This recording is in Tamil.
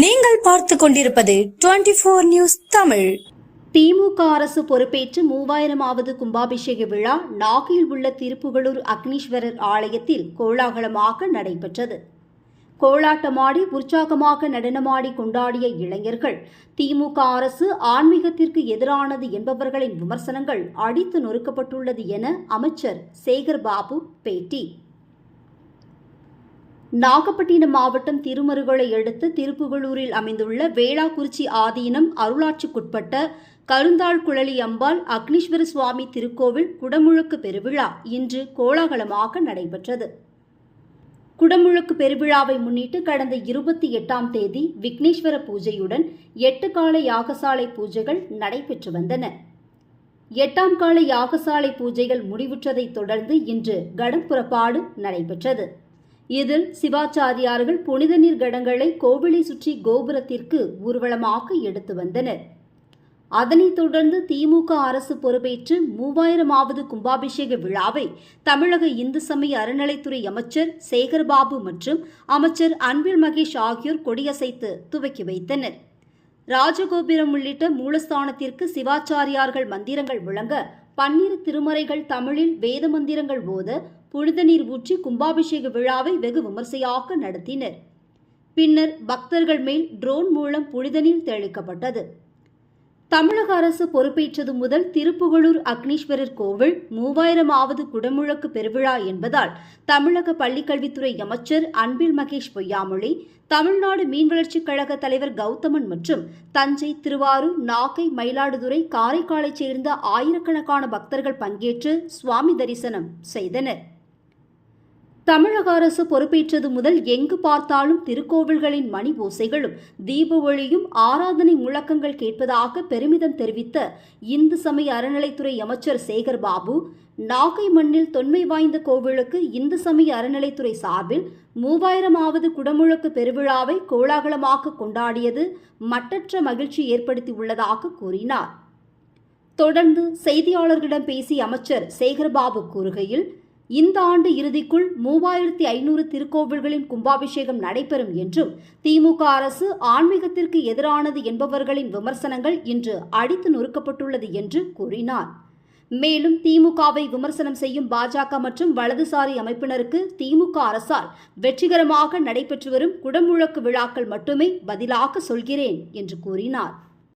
நீங்கள் பார்த்து கொண்டிருப்பது twenty four news Tamil. DMK அரசு பொறுப்பேற்று மூவாயிரமாவது கும்பாபிஷேக விழா நாகையில் உள்ள திருப்புகலூர் அக்னீஸ்வரர் ஆலயத்தில் கோலாகலமாக நடைபெற்றது. கோலாட்டமாடி உற்சாகமாக நடனமாடி கொண்டாடிய இளைஞர்கள் திமுக அரசு ஆன்மீகத்திற்கு எதிரானது என்பவர்களின் விமர்சனங்கள் அடித்து நொறுக்கப்பட்டுள்ளது என அமைச்சர் சேகர் பாபு பேட்டி. நாகப்பட்டினம் மாவட்டம் திருமருகளை அடுத்து திருப்புகலூரில் அமைந்துள்ள வேளாக்குறிச்சி ஆதீனம் அருளாட்சிக்குட்பட்ட கருந்தாள் குழலி அம்பாள் அக்னீஸ்வர சுவாமி திருக்கோவில் குடமுழுக்கு பெருவிழா இன்று கோலாகலமாக நடைபெற்றது. குடமுழுக்கு பெருவிழாவை முன்னிட்டு கடந்த இருபத்தி எட்டாம் தேதி விக்னேஸ்வர பூஜையுடன் எட்டு கால யாகசாலை பூஜைகள் நடைபெற்று வந்தன. எட்டாம் கால யாகசாலை பூஜைகள் முடிவுற்றதைத் தொடர்ந்து இன்று கடம்புறப்பாடு நடைபெற்றது. இதில் சிவாச்சாரியார்கள் புனித நீர் கடங்களை கோவிலை சுற்றி கோபுரத்திற்கு ஊர்வலமாக எடுத்து வந்தனர். அதனைத் தொடர்ந்து திமுக அரசு பொறுப்பேற்று மூவாயிரமாவது கும்பாபிஷேக விழாவை தமிழக இந்து சமய அறநிலைத்துறை அமைச்சர் சேகர்பாபு மற்றும் அமைச்சர் அன்பில் மகேஷ் ஆகியோர் கொடியசைத்து துவக்கி வைத்தனர். ராஜகோபுரம் உள்ளிட்ட மூலஸ்தானத்திற்கு சிவாச்சாரியார்கள் மந்திரங்கள் விளங்க பன்னிரு திருமறைகள் தமிழில் வேத மந்திரங்கள் ஓத புனித நீர் ஊற்றி கும்பாபிஷேக விழாவை வெகு விமர்சையாக நடத்தினர். பின்னர் பக்தர்கள் மேல் ட்ரோன் மூலம் புனித நீர் தெளிக்கப்பட்டது. தமிழக அரசு பொறுப்பேற்றது முதல் திருப்புகழூர் அக்னீஸ்வரர் கோவில் மூவாயிரமாவது குடமுழக்கு பெருவிழா என்பதால் தமிழக பள்ளிக்கல்வித்துறை அமைச்சர் அன்பில் மகேஷ் பொய்யாமொழி தமிழ்நாடு மீன்வளர்ச்சிக் கழக தலைவர் கௌதமன் மற்றும் தஞ்சை திருவாரூர் நாகை மயிலாடுதுறை காரைக்காலைச் சேர்ந்த ஆயிரக்கணக்கான பக்தர்கள் பங்கேற்று சுவாமி தரிசனம் செய்தனர். தமிழக அரசு பொறுப்பேற்றது முதல் எங்கு பார்த்தாலும் திருக்கோவில்களின் மணி ஓசைகளும் தீப ஒளியும் ஆராதனை முழக்கங்கள் கேட்பதாக பெருமிதம் தெரிவித்த இந்து சமய அறநிலைத்துறை அமைச்சர் சேகர் பாபு நாகை மண்ணில் தொன்மை வாய்ந்த கோவிலுக்கு இந்து சமய அறநிலைத்துறை சார்பில் மூவாயிரமாவது குடமுழக்கு பெருவிழாவை கோலாகலமாக கொண்டாடியது மட்டற்ற மகிழ்ச்சி ஏற்படுத்தியுள்ளதாக கூறினார். தொடர்ந்து செய்தியாளர்களிடம் பேசிய அமைச்சர் சேகர்பாபு கூறுகையில் இந்த ஆண்டு இறுதிக்குள் மூவாயிரத்தி ஐநூறு திருக்கோவில்களின் கும்பாபிஷேகம் நடைபெறும் என்றும் திமுக அரசு ஆன்மீகத்திற்கு எதிரானது என்பவர்களின் விமர்சனங்கள் இன்று அடித்து நொறுக்கப்பட்டுள்ளது என்று கூறினார். மேலும் திமுகவை விமர்சனம் செய்யும் பாஜக மற்றும் வலதுசாரி அமைப்பினருக்கு திமுக அரசால் வெற்றிகரமாக நடைபெற்று வரும் குடமுழக்கு விழாக்கள் மட்டுமே பதிலாக சொல்கிறேன் என்று கூறினார்.